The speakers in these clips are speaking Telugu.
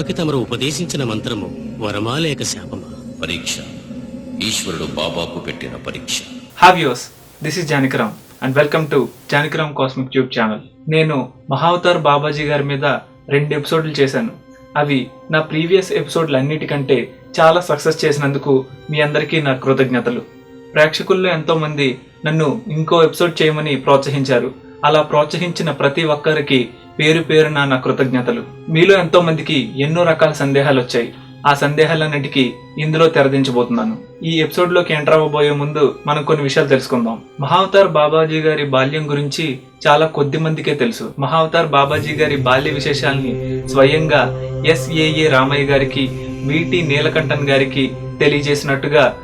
బాబాకి తమరు ఉపదేశించిన మంత్రము వరమా లేక శాపమా? పరీక్ష. ఈశ్వరుడు బాబాకు పెట్టిన పరీక్ష. హావ్ use this is Janakiram and welcome to Janakiram cosmic tube channel నేను మహావతార్ బాబాజీ గారి మీద రెండు ఎపిసోడ్లు చేశాను. అవి నా ప్రీవియస్ ఎపిసోడ్లు అన్నిటికంటే చాలా సక్సెస్ చేసినందుకు మీ అందరికీ నా కృతజ్ఞతలు. ప్రేక్షకుల్లో ఎంతో మంది నన్ను ఇంకో ఎపిసోడ్ చేయమని ప్రోత్సహించారు. అలా ప్రోత్సహించిన ప్రతి ఒక్కరికి పేరు పేరున నా కృతజ్ఞతలు. మీలో ఎంతో మందికి ఎన్నో రకాల సందేహాలు వచ్చాయి ఆ సందేహాలన్నిటికీ ఇందులో తెరదించబోతున్నాను. ఈ ఎపిసోడ్లోకి ఎంటర్ అవ్వబోయే ముందు మనం కొన్ని విషయాలు తెలుసుకుందాం. మహావతార్ బాబాజీ గారి బాల్యం గురించి చాలా కొద్ది మందికే తెలుసు. మహావతార్ బాబాజీ గారి బాల్య విశేషాల్ని స్వయంగా ఎస్ఏఏ రామయ్య గారికి విటి నీలకంఠన్ గారికి తెలియజేసినట్టుగా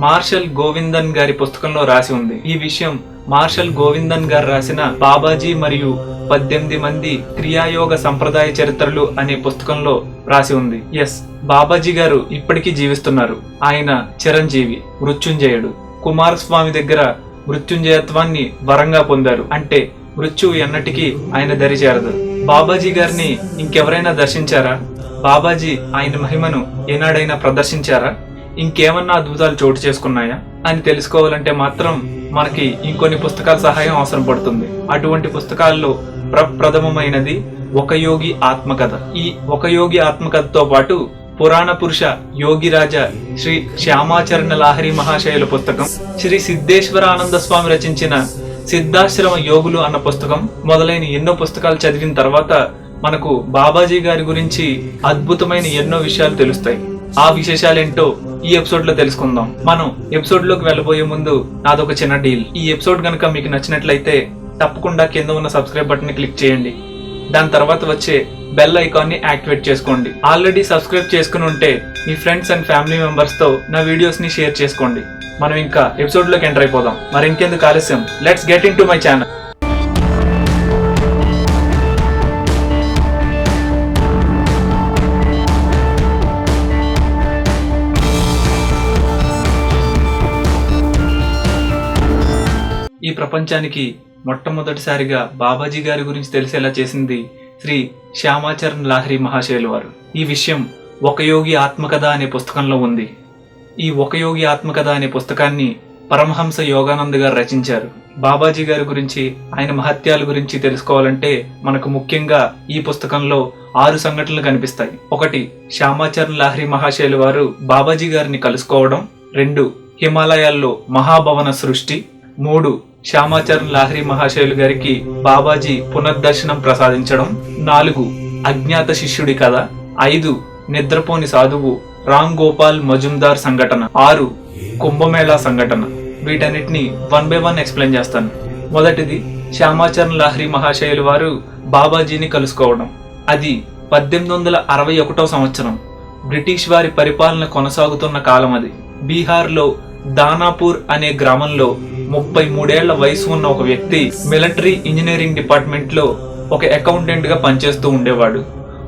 మార్షల్ గోవిందన్ గారి పుస్తకంలో రాసి ఉంది. ఈ విషయం మార్షల్ గోవిందన్ గారు రాసిన బాబాజీ మరియు పద్దెనిమిది మంది క్రియాయోగ సంప్రదాయ చరిత్రలు అనే పుస్తకంలో రాసి ఉంది. ఎస్ బాబాజీ గారు ఇప్పటికీ జీవిస్తున్నారు. ఆయన చిరంజీవి మృత్యుంజయుడు. కుమారస్వామి దగ్గర మృత్యుంజయత్వాన్ని వరంగా పొందారు. అంటే మృత్యువు ఎన్నటికీ ఆయన దరి చేరదు. బాబాజీ గారిని ఇంకెవరైనా దర్శించారా? బాబాజీ ఆయన మహిమను ఏనాడైనా ప్రదర్శించారా? ఇంకేమన్నా అద్భుతాలు చోటు చేసుకున్నాయా? అని తెలుసుకోవాలంటే మాత్రం మనకి ఇంకొన్ని పుస్తకాల సహాయం అవసరం పడుతుంది. అటువంటి పుస్తకాల్లో ప్రప్రథమమైనది ఒక యోగి ఆత్మకథ. ఈ ఒక యోగి ఆత్మకథతో పాటు పురాణ పురుష యోగిరాజ శ్రీ శ్యామాచరణ లాహరి మహాశయుల పుస్తకం శ్రీ సిద్ధేశ్వరానంద స్వామి రచించిన సిద్ధాశ్రమ యోగులు అన్న పుస్తకం మొదలైన ఎన్నో పుస్తకాలు చదివిన తర్వాత మనకు బాబాజీ గారి గురించి అద్భుతమైన ఎన్నో విషయాలు తెలుస్తాయి. ఆ విశేషాలేంటో ఈ ఎపిసోడ్లో తెలుసుకుందాం. మనం ఎపిసోడ్లోకి వెళ్ళబోయే ముందు నాదొక చిన్న డీల్. ఈ ఎపిసోడ్ కనుక మీకు నచ్చినట్లయితే తప్పకుండా కింద ఉన్న సబ్స్క్రైబ్ బటన్ని క్లిక్ చేయండి. దాని తర్వాత వచ్చే బెల్ ఐకాన్ని యాక్టివేట్ చేసుకోండి. ఆల్రెడీ సబ్స్క్రైబ్ చేసుకుని ఉంటే మీ ఫ్రెండ్స్ అండ్ ఫ్యామిలీ మెంబర్స్తో నా వీడియోస్ని షేర్ చేసుకోండి. మనం ఇంకా ఎపిసోడ్లోకి ఎంటర్ అయిపోదాం. మరి ఇంకెందుకు ఆలస్యం? Let's get into my channel. ప్రపంచానికి మొట్టమొదటిసారిగా బాబాజీ గారి గురించి తెలిసేలా చేసింది శ్రీ శ్యామాచరణ్ లాహరి మహాశయులు వారు. ఈ విషయం ఒక యోగి ఆత్మకథ అనే పుస్తకంలో ఉంది. ఈ ఒక యోగి ఆత్మకథ అనే పుస్తకాన్ని పరమహంస యోగానంద్ గారు రచించారు. బాబాజీ గారి గురించి ఆయన మహత్యాల గురించి తెలుసుకోవాలంటే మనకు ముఖ్యంగా ఈ పుస్తకంలో ఆరు సంఘటనలు కనిపిస్తాయి. ఒకటి శ్యామాచరణ్ లాహరి మహాశయులు వారు బాబాజీ గారిని కలుసుకోవడం. రెండు హిమాలయాల్లో మహాభవన సృష్టి. మూడు శ్యామాచరణ్ లాహరి మహాశయులు గారికి బాబాజీ పునర్దర్శనం ప్రసాదించడం నాలుగు అజ్ఞాత శిష్యుడి కథ ఐదు నిద్రపోని సాధువు రామ్ గోపాల్ మజుందార్ సంఘటన ఆరు కుంభమేళా సంఘటన. వీటన్నిటిని వన్ బై వన్ ఎక్స్ప్లెయిన్ చేస్తాను. మొదటిది శ్యామాచరణ్ లాహరి మహాశయులు వారు బాబాజీని కలుసుకోవడం. అది పద్దెనిమిది వందల అరవై ఒకటో సంవత్సరం. బ్రిటిష్ వారి పరిపాలన కొనసాగుతున్న కాలం అది. బీహార్లో దానాపూర్ అనే గ్రామంలో ముప్పై మూడేళ్ళ వయసు ఉన్న ఒక వ్యక్తి మిలిటరీ ఇంజనీరింగ్ డిపార్ట్మెంట్లో ఒక అకౌంటెంట్గా పనిచేస్తూ ఉండేవాడు.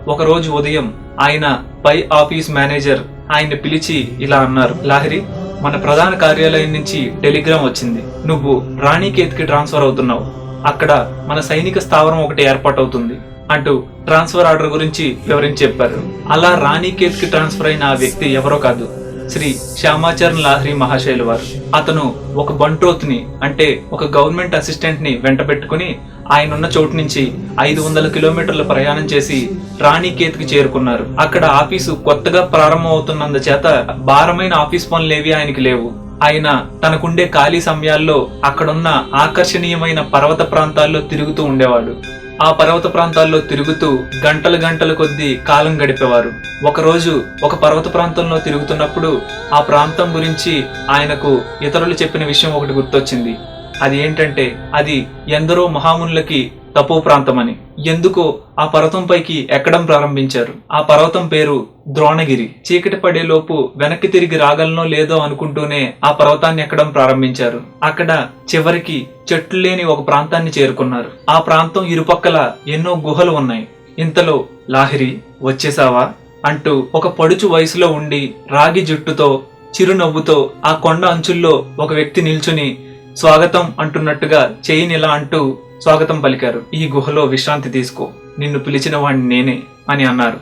ఒకరోజు ఉదయం ఆయన పై ఆఫీస్ మేనేజర్ ఆయన్ని పిలిచి ఇలా అన్నారు లాహిరి మన ప్రధాన కార్యాలయం నుంచి టెలిగ్రామ్ వచ్చింది. నువ్వు రాణికేత్కి ట్రాన్స్ఫర్ అవుతున్నావు. అక్కడ మన సైనిక స్థావరం ఒకటి ఏర్పాటవుతుంది అంటూ ట్రాన్స్ఫర్ ఆర్డర్ గురించి వివరించి చెప్పారు. అలా రాణికేత్కి ట్రాన్స్ఫర్ అయిన ఆ వ్యక్తి ఎవరో కాదు. శ్రీ శ్యామాచరణ్ లాహరి మహాశైలు వారు. అతను ఒక బంట్రోత్ని అంటే ఒక గవర్నమెంట్ అసిస్టెంట్ని వెంటబెట్టుకుని ఆయన ఉన్న చోటు నుంచి ఐదు వందల కిలోమీటర్ల ప్రయాణం చేసి రాణికేత్కి చేరుకున్నారు. అక్కడ ఆఫీసు కొత్తగా ప్రారంభం అవుతున్నందు చేత భారమైన ఆఫీస్ పనులేవి ఆయనకి లేవు. ఆయన తనకుండే ఖాళీ సమయాల్లో అక్కడున్న ఆకర్షణీయమైన పర్వత ప్రాంతాల్లో తిరుగుతూ ఉండేవాడు. ఆ పర్వత ప్రాంతాల్లో తిరుగుతూ గంటలు గంటల కొద్దీ కాలం గడిపేవారు. ఒకరోజు ఒక పర్వత ప్రాంతంలో తిరుగుతున్నప్పుడు ఆ ప్రాంతం గురించి ఆయనకు ఇతరులు చెప్పిన విషయం ఒకటి గుర్తొచ్చింది. అది ఏంటంటే అది ఎందరో మహామునులకి తపో ప్రాంతమని. ఎందుకో ఆ పర్వతం పైకి ఎక్కడం ప్రారంభించారు. ఆ పర్వతం పేరు ద్రోణగిరి. చీకటి పడే లోపు వెనక్కి తిరిగి రాగలనో లేదో అనుకుంటూనే ఆ పర్వతాన్ని ఎక్కడం ప్రారంభించారు. అక్కడ చివరికి చెట్లు లేని ఒక ప్రాంతాన్ని చేరుకున్నారు. ఆ ప్రాంతం ఇరుపక్కల ఎన్నో గుహలు ఉన్నాయి. ఇంతలో లాహిరి వచ్చేసావా? అంటూ ఒక పడుచు వయసులో ఉండి రాగి జుట్టుతో చిరునవ్వుతో ఆ కొండ అంచుల్లో ఒక వ్యక్తి నిల్చుని స్వాగతం అంటున్నట్టుగా చేయినిలా అంటూ స్వాగతం పలికారు. ఈ గుహలో విశ్రాంతి తీసుకో. నిన్ను పిలిచిన వాణ్ణి నేనే అని అన్నారు.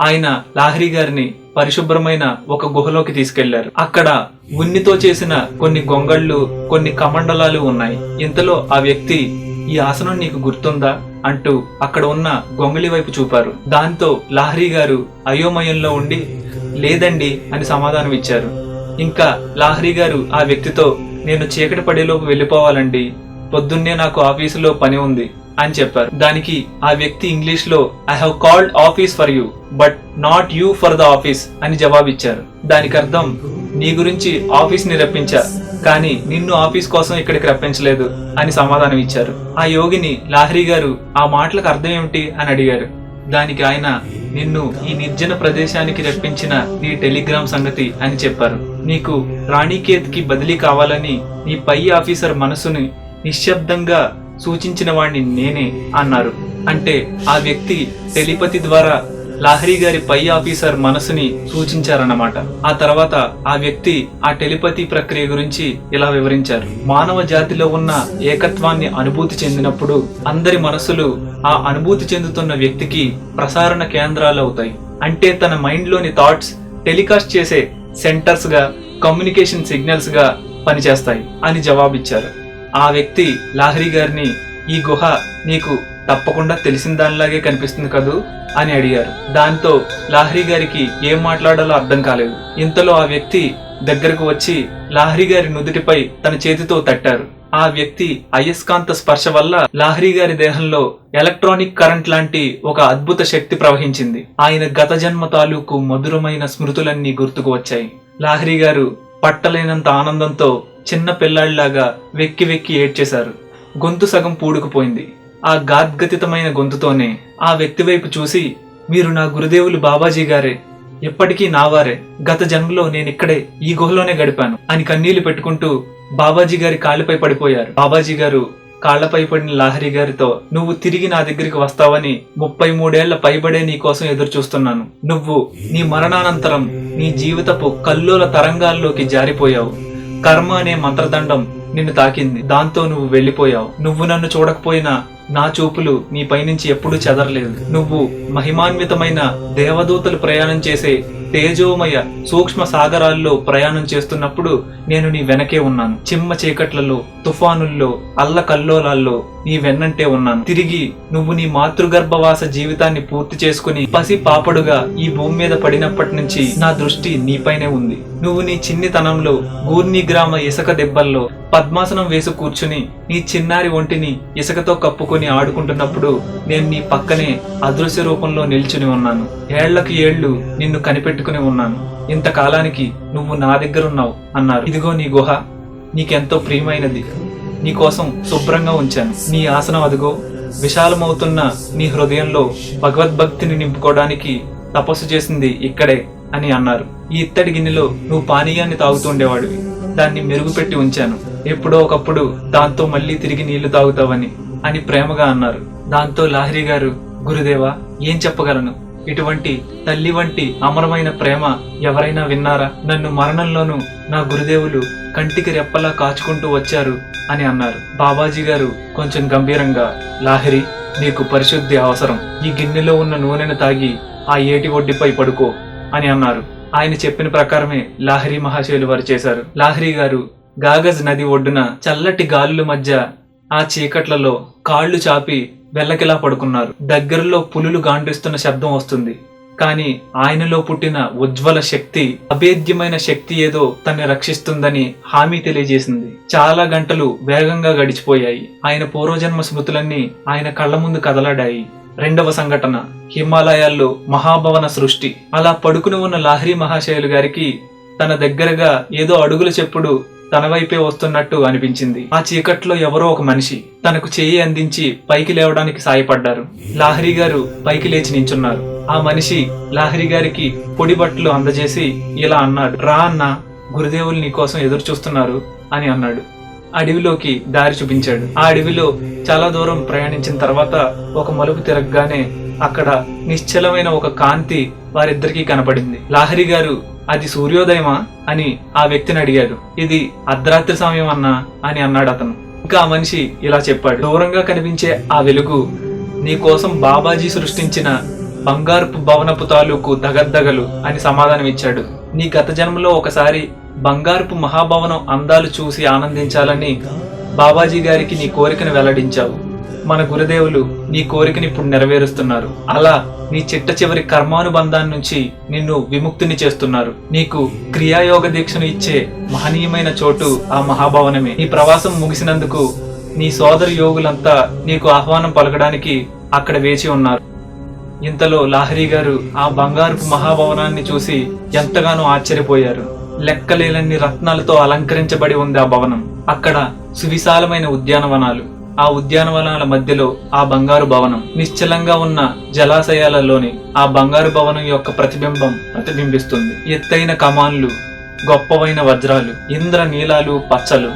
ఆయన లాహరి గారిని పరిశుభ్రమైన ఒక గుహలోకి తీసుకెళ్ళారు. అక్కడ ఉన్నితో చేసిన కొన్ని గొంగళ్ళు కొన్ని కమండలాలు ఉన్నాయి. ఇంతలో ఆ వ్యక్తి ఈ ఆసనం నీకు గుర్తుందా? అంటూ అక్కడ ఉన్న గొంగళి వైపు చూపారు. దాంతో లాహరి గారు అయోమయంలో ఉండి లేదండి అని సమాధానం ఇచ్చారు. ఇంకా లాహరి గారు ఆ వ్యక్తితో నేను చీకటి పడేలోపు వెళ్ళిపోవాలండి పొద్దున్నే నాకు ఆఫీసులో పని ఉంది అని చెప్పారు. దానికి ఆ వ్యక్తి ఇంగ్లీష్లో I have called office for you but not you for the office అని జవాబిచ్చారు. దానికి అర్థం నీ గురించి ఆఫీస్ని రప్పించా కానీ నిన్ను ఆఫీస్ కోసం ఇక్కడికి రప్పించలేదు అని సమాధానం ఇచ్చారు. ఆ యోగిని లాహరి గారు ఆ మాటలకు అర్థం ఏమిటి? అని అడిగారు. దానికి ఆయన నిన్ను ఈ నిర్జన ప్రదేశానికి రప్పించిన నీ టెలిగ్రామ్ సంగతి అని చెప్పారు. నీకు రాణికేత్కి బదిలీ కావాలని నీ పై ఆఫీసర్ మనసుని నిశ్శబ్దంగా సూచించిన వాణ్ణి నేనే అన్నారు. అంటే ఆ వ్యక్తి టెలిపతి ద్వారా లాహరి గారి పై ఆఫీసర్ మనసుని సూచించారన్నమాట. ఆ తర్వాత ఆ వ్యక్తి ఆ టెలిపతి ప్రక్రియ గురించి ఇలా వివరించారు. మానవ జాతిలో ఉన్న ఏకత్వాన్ని అనుభూతి చెందినప్పుడు అందరి మనసులు ఆ అనుభూతి చెందుతున్న వ్యక్తికి ప్రసారణ కేంద్రాలు అవుతాయి. అంటే తన మైండ్లోని థాట్స్ టెలికాస్ట్ చేసే సెంటర్స్గా కమ్యూనికేషన్ సిగ్నల్స్గా పనిచేస్తాయి అని జవాబిచ్చారు. ఆ వ్యక్తి లాహరి గారిని ఈ గుహ నీకు తప్పకుండా తెలిసిన దానిలాగే కనిపిస్తుంది కదూ? అని అడిగారు. దాంతో లాహరి గారికి ఏం మాట్లాడాలో అర్థం కాలేదు. ఇంతలో ఆ వ్యక్తి దగ్గరకు వచ్చి లాహరి గారి నుదుటిపై తన చేతితో తట్టారు. ఆ వ్యక్తి అయస్కాంత స్పర్శ వల్ల లాహరి గారి దేహంలో ఎలక్ట్రానిక్ కరెంట్ లాంటి ఒక అద్భుత శక్తి ప్రవహించింది. ఆయన గత జన్మ తాలూకు మధురమైన స్మృతులన్నీ గుర్తుకు వచ్చాయి. లాహరి గారు పట్టలేనంత ఆనందంతో చిన్న పిల్లాడిలాగా వెక్కి వెక్కి ఏడ్చేశారు. గొంతు సగం పూడుకుపోయింది. ఆ గాద్గతితమైన గొంతుతోనే ఆ వ్యక్తి వైపు చూసి మీరు నా గురుదేవులు బాబాజీ గారే. ఎప్పటికీ నావారే గత జన్మలో నేనిక్కడే ఈ గుహలోనే గడిపాను అని కన్నీళ్ళు పెట్టుకుంటూ బాబాజీ గారి కాళ్ళపై పడిపోయారు. బాబాజీ గారు కాళ్ళపై పడిన లాహరి గారితో నువ్వు తిరిగి నా దగ్గరికి వస్తావని ముప్పై మూడేళ్ళ పైబడే నీ కోసం ఎదురు చూస్తున్నాను నువ్వు నీ మరణానంతరం నీ జీవితపు కల్లోల తరంగాల్లోకి జారిపోయావు. కర్మ అనే మంత్రదండం నిన్ను తాకింది. దాంతో నువ్వు వెళ్ళిపోయావు. నువ్వు నన్ను చూడకపోయినా నా చూపులు నీ పైనుంచి ఎప్పుడూ చెదరలేదు. నువ్వు మహిమాన్వితమైన దేవదూతలు ప్రయాణం చేసే తేజోమయ సూక్ష్మ సాగరాల్లో ప్రయాణం చేస్తున్నప్పుడు నేను నీ వెనకే ఉన్నాను. చిమ్మ చీకట్లలో తుఫానుల్లో అల్లకల్లోలాల్లో నీ వెన్నంటే ఉన్నాను. తిరిగి నువ్వు నీ మాతృగర్భవాస జీవితాన్ని పూర్తి చేసుకుని పసి పాపడుగా ఈ భూమి మీద పడినప్పటి నుంచి నా దృష్టి నీపైనే ఉంది. నువ్వు నీ చిన్నితనంలో గూర్ని గ్రామ ఇసుక దెబ్బల్లో పద్మాసనం వేసి కూర్చుని నీ చిన్నారి ఒంటిని ఇసుకతో కప్పుకొని ఆడుకుంటున్నప్పుడు నేను నీ పక్కనే అదృశ్య రూపంలో నిల్చుని ఉన్నాను. ఏళ్ళకు ఏళ్ళు నిన్ను కనిపెట్టుకుని ఉన్నాను. ఇంతకాలానికి నువ్వు నా దగ్గరున్నావు అన్నారు. ఇదిగో నీ గుహ. నీకెంతో ప్రియమైనది. నీకోసం శుభ్రంగా ఉంచాను. నీ ఆసనం అదుగో విశాలమవుతున్న నీ హృదయంలో భగవద్భక్తిని నింపుకోవడానికి తపస్సు చేసింది ఇక్కడే అని అన్నారు. ఈ ఇత్తడి గిన్నెలో నువ్వు పానీయాన్ని తాగుతుండేవాడివి దాన్ని మెరుగుపెట్టి ఉంచాను. ఎప్పుడో ఒకప్పుడు దాంతో మళ్ళీ తిరిగి నీళ్ళు తాగుతావని అని ప్రేమగా అన్నారు. దాంతో లాహిరి గారు గురుదేవా ఏం చెప్పగలను? ఇటువంటి తల్లి వంటి అమరమైన ప్రేమ ఎవరైనా విన్నారా? నన్ను మరణంలోనూ నా గురుదేవులు కంటికి రెప్పలా కాచుకుంటూ వచ్చారు అని అన్నారు. బాబాజీ గారు కొంచెం గంభీరంగా లాహిరి నీకు పరిశుద్ధి అవసరం. ఈ గిన్నెలో ఉన్న నూనెను తాగి ఆ ఏటి ఒడ్డిపై పడుకో అని అన్నారు. ఆయన చెప్పిన ప్రకారమే లాహిరి మహాశయులు వారు చేశారు. లాహిరి గారు గాగజ్ నది ఒడ్డున చల్లటి గాలుల మధ్య ఆ చీకట్లలో కాళ్ళు చాపి వెల్లకిలా పడుకున్నారు. దగ్గరలో పులులు గాండిస్తున్న శబ్దం వస్తుంది. కానీ ఆయనలో పుట్టిన ఉజ్వల శక్తి అభేద్యమైన శక్తి ఏదో తన్ని రక్షిస్తుందని హామీ తెలియజేసింది. చాలా గంటలు వేగంగా గడిచిపోయాయి. ఆయన పూర్వజన్మ స్మృతులన్నీ ఆయన కళ్ళ ముందు కదలాడాయి. రెండవ సంఘటన హిమాలయాల్లో మహాభవన సృష్టి. అలా పడుకుని ఉన్న లాహరి మహాశయులు గారికి తన దగ్గరగా ఏదో అడుగుల చెప్పుడు తన వైపే వస్తున్నట్టు అనిపించింది. ఆ చీకట్లో ఎవరో ఒక మనిషి తనకు చేయి అందించి పైకి లేవడానికి సాయపడ్డారు. లాహరి గారు పైకి లేచి నించున్నారు. ఆ మనిషి లాహరి గారికి పొడి బట్టలు అందజేసి ఇలా అన్నాడు రా అన్న గురుదేవులు నీకోసం ఎదురు చూస్తున్నారు అని అన్నాడు. అడవిలోకి దారి చూపించాడు. ఆ అడవిలో చాలా దూరం ప్రయాణించిన తర్వాత ఒక మలుపు తిరగగానే అక్కడ నిశ్చలమైన ఒక కాంతి వారిద్దరికీ కనపడింది. లాహరి గారు అది సూర్యోదయమా అని ఆ వ్యక్తిని అడిగాడు. ఇది అర్ధరాత్రి సమయం అన్నా అని అన్నాడు అతను. ఇంకా ఆ మనిషి ఇలా చెప్పాడు. దూరంగా కనిపించే ఆ వెలుగు నీ కోసం బాబాజీ సృష్టించిన బంగారుపు భవనపు తాలూకు దగద్దగలు అని సమాధానం ఇచ్చాడు. నీ గత జన్మలో ఒకసారి బంగారుపు మహాభవనం అందాలు చూసి ఆనందించాలని బాబాజీ గారికి నీ కోరికను వెల్లడించావు. మన గురుదేవులు నీ కోరికని ఇప్పుడు నెరవేరుస్తున్నారు. అలా నీ చిట్ట చివరి కర్మానుబంధాన్ని నుంచి నిన్ను విముక్తిని చేస్తున్నారు. నీకు క్రియాయోగ దీక్షను ఇచ్చే మహనీయమైన చోటు ఆ మహాభవనమే. నీ ప్రవాసం ముగిసినందుకు నీ సోదరు యోగులంతా నీకు ఆహ్వానం పలకడానికి అక్కడ వేచి ఉన్నారు. ఇంతలో లాహరి గారు ఆ బంగారుపు మహాభవనాన్ని చూసి ఎంతగానో ఆశ్చర్యపోయారు. లెక్కలేనన్ని రత్నాలతో అలంకరించబడి ఉంది ఆ భవనం. అక్కడ సువిశాలమైన ఉద్యానవనాలు. ఆ ఉద్యానవనాల మధ్యలో ఆ బంగారు భవనం. నిశ్చలంగా ఉన్న జలాశయాలలోని ఆ బంగారు భవనం యొక్క ప్రతిబింబం ప్రతిబింబిస్తుంది. ఎత్తైన కమాన్లు గొప్పవైన వజ్రాలు ఇంద్ర నీలాలు పచ్చలు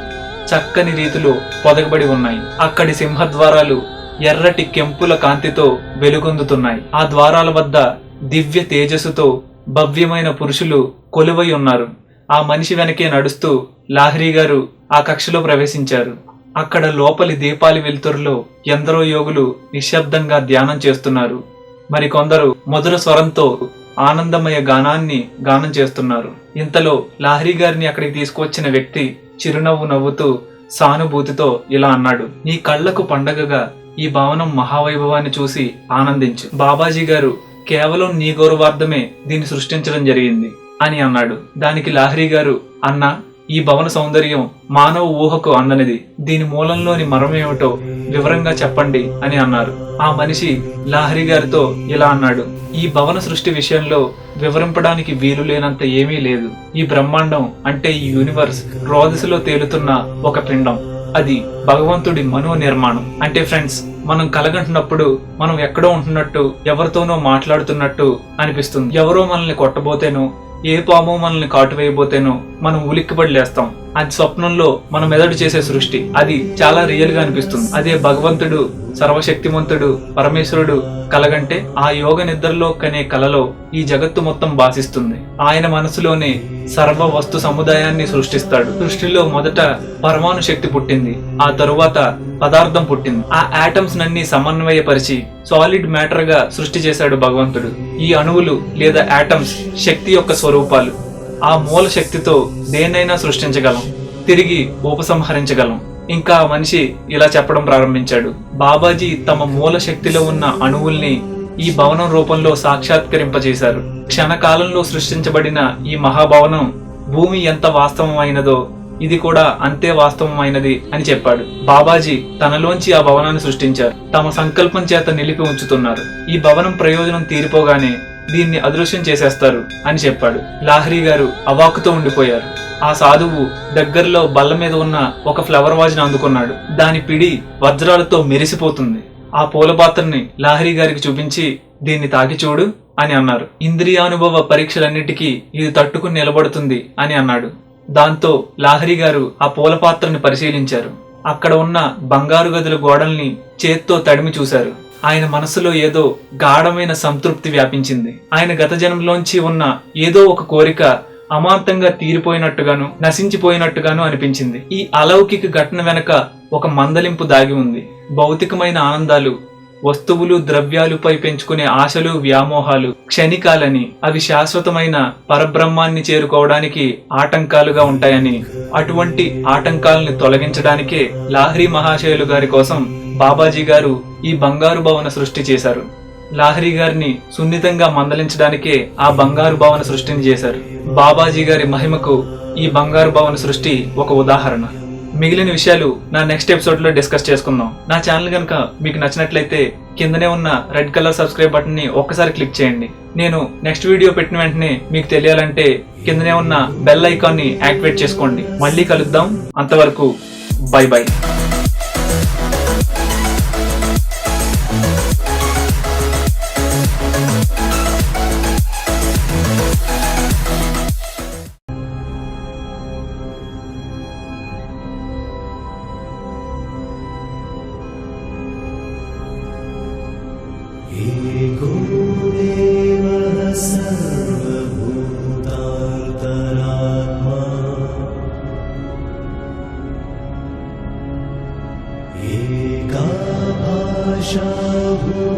చక్కని రీతిలో పొదగబడి ఉన్నాయి. అక్కడి సింహద్వారాలు ఎర్రటి కెంపుల కాంతితో వెలుగొందుతున్నాయి. ఆ ద్వారాల వద్ద దివ్య తేజస్సుతో భవ్యమైన పురుషులు కొలువై ఉన్నారు. ఆ మనిషి వెనకే నడుస్తూ లాహరి గారు ఆ కక్షలో ప్రవేశించారు. అక్కడ లోపలి దీపాలి వెలుతురులో ఎందరో యోగులు నిశ్శబ్దంగా ధ్యానం చేస్తున్నారు. మరికొందరు మధుర స్వరంతో ఆనందమయ గానాన్ని గానం చేస్తున్నారు. ఇంతలో లాహరి గారిని అక్కడికి తీసుకువచ్చిన వ్యక్తి చిరునవ్వు నవ్వుతూ సానుభూతితో ఇలా అన్నాడు నీ కళ్ళకు పండగగా ఈ భవనం మహావైభవాన్ని చూసి ఆనందించు. బాబాజీ గారు కేవలం నీ గౌరవార్థమే దీన్ని సృష్టించడం జరిగింది అని అన్నాడు. దానికి లాహరి గారు అన్నా ఈ భవన సౌందర్యం మానవ ఊహకు అందనిది దీని మూలంలోని మరమేమిటో వివరంగా చెప్పండి అని అన్నారు. ఆ మనిషి లాహరి గారితో ఇలా అన్నాడు. ఈ భవన సృష్టి విషయంలో వివరింపడానికి వీలు లేనంత ఏమీ లేదు. ఈ బ్రహ్మాండం అంటే ఈ యూనివర్స్ రోదసిలో తేలుతున్న ఒక పిండం. అది భగవంతుడి మనో నిర్మాణం అంటే ఫ్రెండ్స్ మనం కలగంటున్నప్పుడు మనం ఎక్కడో ఉంటున్నట్టు ఎవరితోనో మాట్లాడుతున్నట్టు అనిపిస్తుంది. ఎవరో మనల్ని కొట్టబోతేనో ఏ పాము మనల్ని కాటు వేయబోతేనో మనం ఉలిక్కిపడి లేస్తాం. అది స్వప్నంలో మన మెదడు చేసే సృష్టి. అది చాలా రియల్గా అనిపిస్తుంది. అదే భగవంతుడు సర్వశక్తిమంతుడు పరమేశ్వరుడు కలగంటే ఆ యోగ నిద్రలో కనే కలలో ఈ జగత్తు మొత్తం భాసిస్తుంది ఆయన మనసులోనే సర్వ వస్తు సముదాయాన్ని సృష్టిస్తాడు. సృష్టిలో మొదట పరమాణు శక్తి పుట్టింది. ఆ తరువాత పదార్థం పుట్టింది. ఆ ఆటమ్స్ నన్ని సమన్వయపరిచి సాలిడ్ మ్యాటర్గా సృష్టి చేశాడు భగవంతుడు. ఈ అణువులు లేదా ఆటమ్స్ శక్తి యొక్క స్వరూపాలు. ఆ మూల శక్తితో దేన్నైనా సృష్టించగలం తిరిగి ఉపసంహరించగలం. ఇంకా ఆ మనిషి ఇలా చెప్పడం ప్రారంభించాడు. బాబాజీ తమ మూల శక్తిలో ఉన్న అణువుల్ని ఈ భవనం రూపంలో సాక్షాత్కరింపజేశారు. క్షణకాలంలో సృష్టించబడిన ఈ మహాభవనం భూమి ఎంత వాస్తవమైనదో ఇది కూడా అంతే వాస్తవమైనది అని చెప్పాడు. బాబాజీ తనలోంచి ఆ భవనాన్ని సృష్టించారు. తమ సంకల్పం చేత నిలిపి ఉంచుతున్నారు. ఈ భవనం ప్రయోజనం తీరిపోగానే దీన్ని అదృశ్యం చేసేస్తారు అని చెప్పాడు. లాహరి గారు అవాకుతో ఉండిపోయారు. ఆ సాధువు దగ్గరలో బల్ల మీద ఉన్న ఒక ఫ్లవర్ వాజ్ని అందుకున్నాడు. దాని పిడి వజ్రాలతో మెరిసిపోతుంది. ఆ పూల పాత్రని లాహరి గారికి చూపించి దీన్ని తాకి చూడు అని అన్నారు. ఇంద్రియానుభవ పరీక్షలన్నిటికీ ఇది తట్టుకుని నిలబడుతుంది అని అన్నాడు. దాంతో లాహరి గారు ఆ పూల పాత్రని పరిశీలించారు. అక్కడ ఉన్న బంగారు గదుల గోడల్ని చేత్తో తడిమి చూశారు. ఆయన మనసులో ఏదో గాఢమైన సంతృప్తి వ్యాపించింది. ఆయన గత జన్మలోంచి ఉన్న ఏదో ఒక కోరిక అమాంతంగా తీరిపోయినట్టుగాను నశించిపోయినట్టుగాను అనిపించింది. ఈ అలౌకిక ఘటన వెనక ఒక మందలింపు దాగి ఉంది. భౌతికమైన ఆనందాలు వస్తువులు ద్రవ్యాలుపై పెంచుకునే ఆశలు వ్యామోహాలు క్షణికాలని అవి శాశ్వతమైన పరబ్రహ్మాన్ని చేరుకోవడానికి ఆటంకాలుగా ఉంటాయని అటువంటి ఆటంకాలను తొలగించడానికే లాహ్రీ మహాశయులు గారి కోసం బాబాజీ గారు ఈ బంగారు భవన సృష్టి చేశారు. లాహరి గారిని సున్నితంగా మందలించడానికే ఆ బంగారు భవన సృష్టిని చేశారు. బాబాజీ గారి మహిమకు ఈ బంగారు భవన సృష్టి ఒక ఉదాహరణ. మిగిలిన విషయాలు నా నెక్స్ట్ ఎపిసోడ్లో డిస్కస్ చేసుకుందాం. నా ఛానల్ కనుక మీకు నచ్చినట్లయితే కిందనే ఉన్న రెడ్ కలర్ సబ్స్క్రైబ్ బటన్ని ఒక్కసారి క్లిక్ చేయండి. నేను నెక్స్ట్ వీడియో పెట్టిన వెంటనే మీకు తెలియాలంటే కిందనే ఉన్న బెల్ ఐకాన్ని యాక్టివేట్ చేసుకోండి. మళ్ళీ కలుద్దాం. అంతవరకు బై బై.